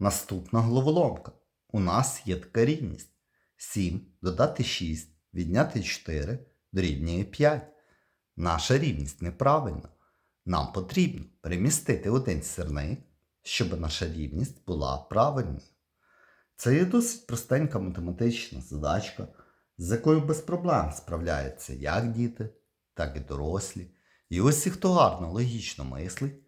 Наступна головоломка. У нас є така рівність. 7 додати 6, відняти 4 дорівнює 5. Наша рівність неправильна. Нам потрібно перемістити один сірник, щоб наша рівність була правильною. Це є досить простенька математична задачка, з якою без проблем справляються як діти, так і дорослі. І усі, хто гарно логічно мислить,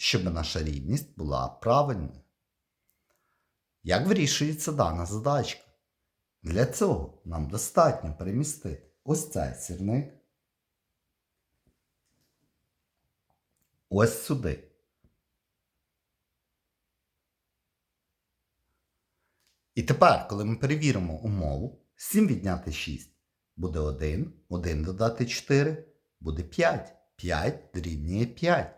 щоб наша рівність була правильною. Як вирішується дана задачка? Для цього нам достатньо перемістити ось цей сірник ось сюди. І тепер, коли ми перевіримо умову, 7 відняти 6 буде 1, 1 додати 4 буде 5. 5 дорівнює 5.